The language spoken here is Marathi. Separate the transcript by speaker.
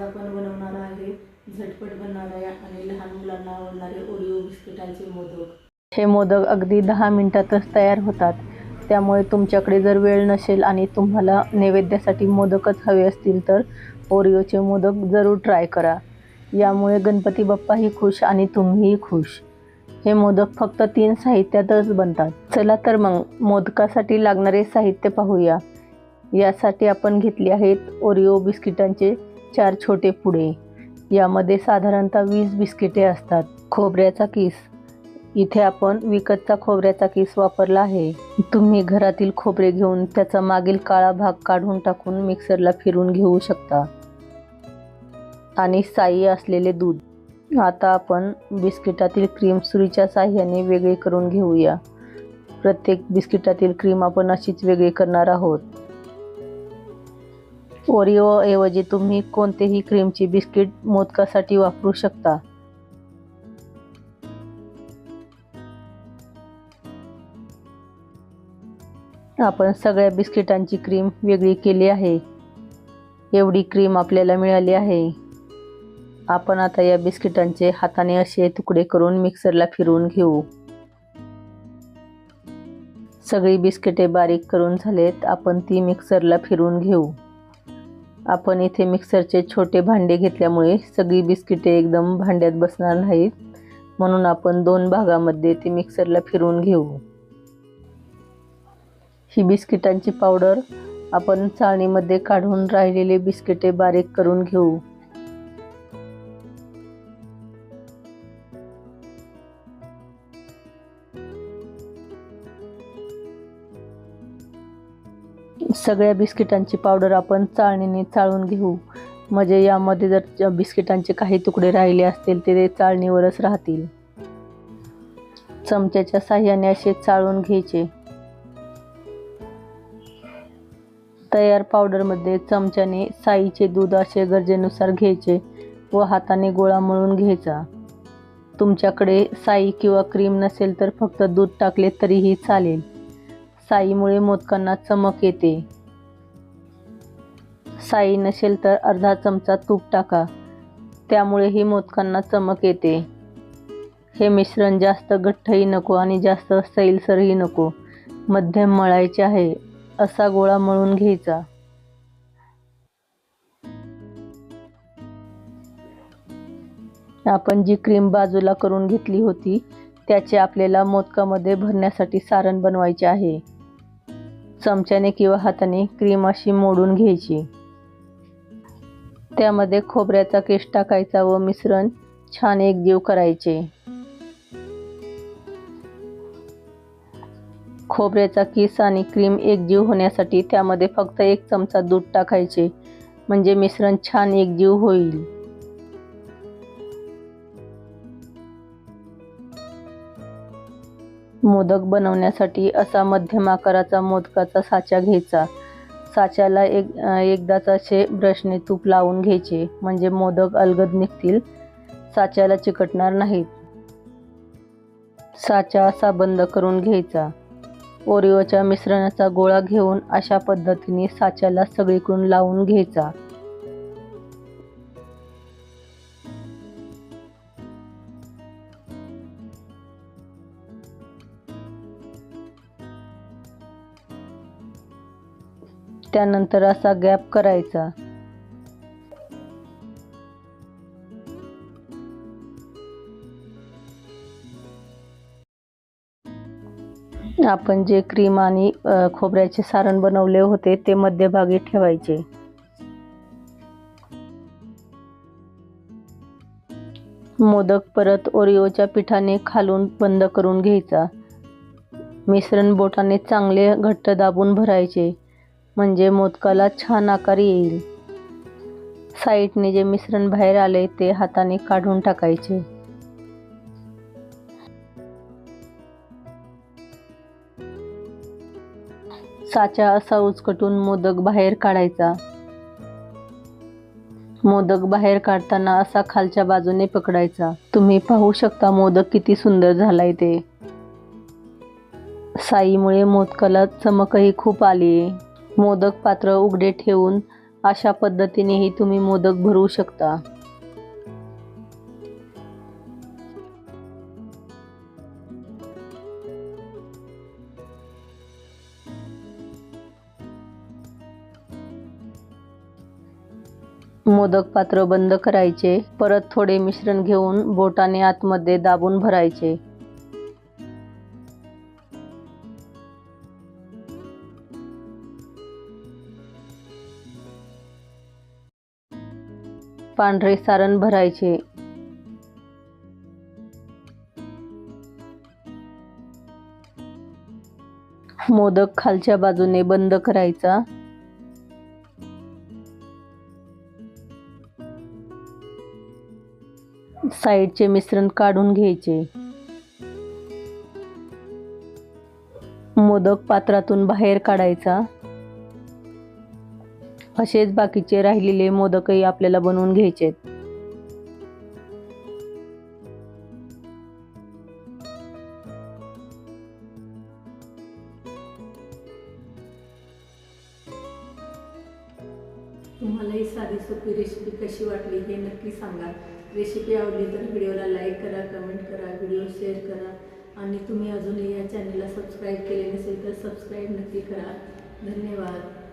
Speaker 1: आपण बनवणार आहे झटपट बनणारे आणि लहान मुलांना आवडणारे ओरिओ बिस्किटांचे मोदक. हे मोदक अगदी दहा मिनिटातच तयार होतात. त्यामुळे तुमच्याकडे जर वेळ नसेल आणि तुम्हाला नैवेद्यासाठी मोदकच हवे असतील तर ओरिओचे मोदक जरूर ट्राय करा. यामुळे गणपती बाप्पाही खुश आणि तुम्हीही खुश. हे मोदक फक्त तीन साहित्यातच बनतात. चला तर मग मोदकासाठी लागणारे साहित्य पाहूया. यासाठी आपण घेतले आहेत ओरिओ बिस्किटांचे चार छोटे पुडे. यामध्ये साधारणतः वीस बिस्किटे असतात. खोबऱ्याचा किस. इथे आपण विकतचा खोबऱ्याचा किस वापरला आहे. तुम्ही घरातील खोबरे घेऊन त्याचा मागील काळा भाग काढून टाकून मिक्सरला फिरून घेऊ शकता. आणि साई असलेले दूध. आता आपण बिस्किटातील क्रीम सुरीच्या साह्याने वेगळी करून घेऊया. प्रत्येक बिस्किटातील क्रीम आपण अशीच वेगळी करणार आहोत. ओरिओ ऐवजी तुम्ही कोणतेही क्रीमची बिस्किट मोदकासाठी वापरू शकता. आपण सगळ्या बिस्किटांची क्रीम वेगळी केली आहे. एवढी क्रीम आपल्याला मिळाली आहे. आपण आता या बिस्किटांचे हाताने असे तुकडे करून मिक्सरला फिरवून घेऊ. सगळी बिस्किटे बारीक करून झालेत आपण ती मिक्सरला फिरवून घेऊ. आपण इथे मिक्सरचे छोटे भांडे घेतल्यामुळे सगळी बिस्किटे एकदम भांड्यात बसणार नाहीत. म्हणून आपण दोन भागामध्ये ती मिक्सरला फिरवून घेऊ. ही बिस्किटांची पावडर आपण चाळणीमध्ये काढून राहिलेले बिस्किटे बारीक करून घेऊ. सगळ्या बिस्किटांची पावडर आपण चाळणीने चाळून घेऊ. म्हणजे यामध्ये जर बिस्किटांचे काही तुकडे राहिले असतील ते चाळणीवरच राहतील. चमच्याच्या साह्याने असे चाळून घ्यायचे. तयार पावडरमध्ये चमच्याने साईचे दूध असे गरजेनुसार घ्यायचे व हाताने गोळा मळून घ्यायचा. तुमच्याकडे साई किंवा क्रीम नसेल तर फक्त दूध टाकले तरीही चालेल. साईमुळे मोदकांना चमक येते. साई नसेल तर अर्धा चमचा तूप टाका. त्यामुळेही मोदकांना चमक येते. हे मिश्रण जास्त घट्टही नको आणि जास्त सैलसरही नको. मध्यम मळायचे आहे. असा गोळा मळून घ्यायचा. आपण जी क्रीम बाजूला करून घेतली होती त्याचे आपल्याला मोदकामध्ये भरण्यासाठी सारण बनवायचे आहे. चमच्याने किंवा हाताने क्रीम अशी मोडून घ्यायची. त्यामध्ये खोबऱ्याचा केस टाकायचा व मिश्रण छान एकजीव करायचे. खोबऱ्याचा किस आणि क्रीम एकजीव होण्यासाठी त्यामध्ये फक्त एक चमचा दूध टाकायचे म्हणजे मिश्रण छान एकजीव होईल. मोदक बनवण्यासाठी असा मध्यम आकाराचा मोदकाचा साचा घ्यायचा. साच्याला एक एकदाच असे ब्रशने तूप लावून घ्यायचे म्हणजे मोदक अलगद निघतील. साच्याला चिकटणार नाहीत. साचा असा बंद करून घ्यायचा. ओरिओच्या मिश्रणाचा गोळा घेऊन अशा पद्धतीने साच्याला सगळीकडून लावून घ्यायचा. त्यानंतर असा गॅप करायचा. आपण जे क्रीम आणि खोबऱ्याचे सारण बनवले होते ते मध्यभागी ठेवायचे. मोदक परत ओरिओच्या पिठाने खालून बंद करून घ्यायचा. मिश्रण बोटाने चांगले घट्ट दाबून भरायचे. म्हणजे मोदकाला छान आकार येईल. साईडने जे मिश्रण बाहेर आले ते हाताने काढून टाकायचे. साचा असा उचकटून मोदक बाहेर काढायचा. मोदक बाहेर काढताना असा खालच्या बाजूने पकडायचा. तुम्ही पाहू शकता मोदक किती सुंदर झालाय ते. साईमुळे मोदकाला चमकही खूप आली मोदक पात्र उघडे ठेवून अशा पद्धतीनेही तुम्ही मोदक भरवू शकता. मोदक पात्र बंद करायचे परत थोडे मिश्रण घेऊन बोटाने आतमध्ये दाबून भरायचे. पांढरे सारण भरायचे. मोदक खालच्या बाजूने बंद करायचा. साईडचे मिश्रण काढून घ्यायचे. मोदक पात्रातून बाहेर काढायचा. असेच बाकीचे राहिलेले मोदकही आपल्याला बनवून घ्यायचे तुम्हाला ही साधी सोपी रेसिपी कशी वाटली हे नक्की सांगा. रेसिपी आवडली तर व्हिडिओला लाईक करा कमेंट करा व्हिडिओ शेअर करा. आणि तुम्ही अजूनही या चॅनलला सबस्क्राईब केले नसेल तर सबस्क्राईब नक्की करा. धन्यवाद.